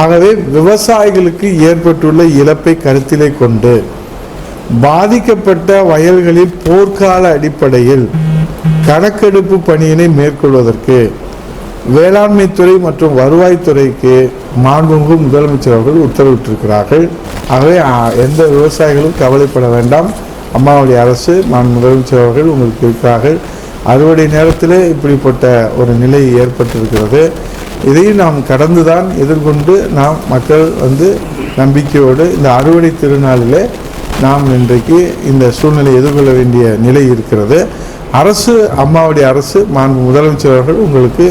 ஆகவே விவசாயிகளுக்கு ஏற்பட்டுள்ள இழப்பை கருத்திலே கொண்டு பாதிக்கப்பட்ட வயல்களில் போர்க்கால அடிப்படையில் கணக்கெடுப்பு பணியினை மேற்கொள்வதற்கு வேளாண்மை துறை மற்றும் வருவாய்த்துறைக்கு மாண்புமிகு முதலமைச்சர் அவர்கள் உத்தரவிட்டிருக்கிறார்கள். ஆகவே எந்த விவசாயிகளும் கவலைப்பட வேண்டாம். அம்மாவுடைய அரசு மாண்பு முதலமைச்சர் அவர்கள் உங்களுக்கு இருக்கிறார்கள் அறுவடை நேரத்தில் இப்படிப்பட்ட ஒரு நிலை ஏற்பட்டிருக்கிறது. இதையும் நாம் கடந்துதான் எதிர்கொண்டு நாம் மக்கள் வந்து நம்பிக்கையோடு இந்த அறுவடை திருநாளிலே நாம் இன்றைக்கு இந்த சூழ்நிலை எதிர்கொள்ள வேண்டிய நிலை இருக்கிறது. அரசு அம்மாவுடைய அரசு மாண்பு முதலமைச்சர் அவர்கள் உங்களுக்கு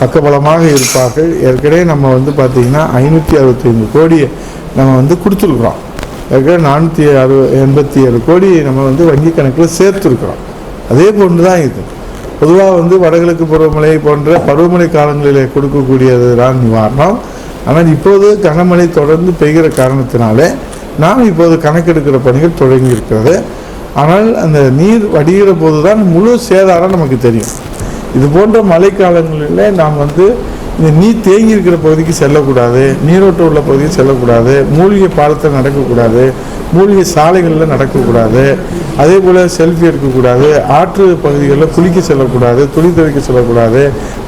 பக்கபலமாக இருப்பார்கள். ஏற்கனவே நம்ம வந்து பார்த்திங்கன்னா ஐநூற்றி அறுபத்தைந்து கோடியை நம்ம வந்து கொடுத்துருக்குறோம். ஏற்கனவே நானூற்றி அறு எண்பத்தி ஏழு கோடி நம்ம வந்து வங்கி கணக்கில் சேர்த்துருக்குறோம். அதே போன்று தான் இது. பொதுவாக வந்து வடகிழக்கு பருவமழை போன்ற பருவமழை காலங்களிலே கொடுக்கக்கூடியது தான் நிவாரணம். ஆனால் இப்போது கனமழை தொடர்ந்து பெய்கிற காரணத்தினாலே நாம் இப்போது கணக்கெடுக்கிற பணிகள் தொடங்கி இருக்கிறது. ஆனால் அந்த நீர் வடிகிற போது தான் முழு சேதாரம் நமக்கு தெரியும். இது போன்ற மழைக்காலங்களில் நாம் வந்து இந்த நீர் தேங்கி இருக்கிற பகுதிக்கு செல்லக்கூடாது நீரோட்டம் உள்ள பகுதிக்கு செல்லக்கூடாது மூலிகை பாலத்தில் நடக்கக்கூடாது மூலிகை சாலைகளில் நடக்கக்கூடாது. அதே போல் செல்ஃபி எடுக்கக்கூடாது. ஆற்று பகுதிகளில் குளிக்க செல்லக்கூடாது துணி துவைக்க செல்லக்கூடாது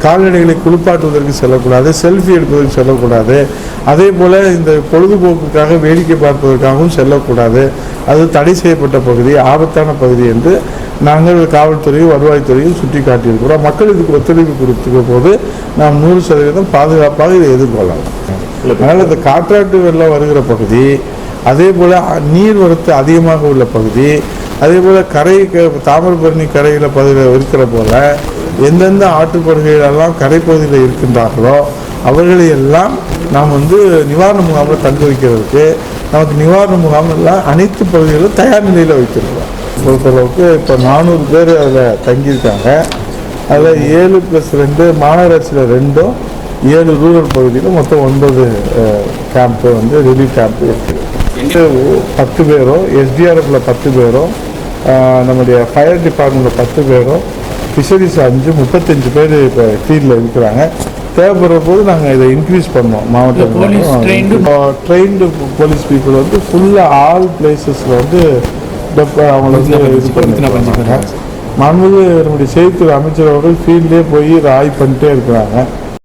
கால்நடைகளை குளிப்பாட்டுவதற்கு செல்லக்கூடாது செல்ஃபி எடுப்பதற்கு செல்லக்கூடாது. அதே போல் இந்த பொழுதுபோக்குக்காக வேடிக்கை பார்ப்பதற்காகவும் செல்லக்கூடாது. அது தடை செய்யப்பட்ட பகுதி ஆபத்தான பகுதி என்று நாங்கள் காவல்துறையும் வருவாய்த்துறையும் சுட்டி காட்டியிருக்கிறோம் மக்கள் இதுக்கு ஒத்துழைப்பு கொடுத்துக்க போது நாம் நூறு சதவீதம் பாதுகாப்பாக இதை எதிர்கொள்ளலாம். அதனால் இந்த காற்றாட்டு வெள்ளம் வருகிற பகுதி அதே போல் நீர் வரத்து அதிகமாக உள்ள பகுதி அதே போல் கரை தாமிரபரணி கரையில் பகுதியில் இருக்கிற போல் எந்தெந்த ஆற்றுப்படுகைகளெல்லாம் கரைப்பகுதியில் இருக்கின்றார்களோ அவர்களை எல்லாம் நாம் வந்து நிவாரண முகாமில் தங்க வைக்கிறதுக்கு நமக்கு நிவாரண முகாமெல்லாம் அனைத்து பகுதிகளும் தயார் நிலையில் வைத்திருக்கிறோம். பொறுத்தளவுக்கு இப்போ நானூறு பேர் அதில் தங்கியிருக்காங்க. அதில் ஏழு ப்ளஸ் ரெண்டு மாநகராட்சியில் ரெண்டும் ஏழு ரூரல் பகுதியில் மொத்தம் ஒன்பது கேம்ப்பு வந்து ரிலீஃப் கேம்ப் இருக்குது பத்து பேரும் எஸ்டிஆர்எஃப்ல பத்து பேரும் நம்முடைய ஃபயர் டிபார்ட்மெண்ட்டில் பத்து பேரும் ஃபிஷரிஸ் அஞ்சு முப்பத்தஞ்சு பேர் இப்போ ஃபீல்டில் இருக்கிறாங்க. தேவைப்படுற போது நாங்கள் இதை இன்க்ரீஸ் பண்ணோம் மாவட்டம் ட்ரெயின்டு போலீஸ் பீப்புள் வந்து ஃபுல்லாக ஆல் பிளேசஸில் வந்து அவங்கள வந்து இது பண்ணிருக்காங்க மாண்புமிகு நம்முடைய செய்தித்துறை அமைச்சர் அவர்கள் ஃபீல்ட்லேயே போய் ஆய்வு பண்ணிட்டே இருக்கிறாங்க.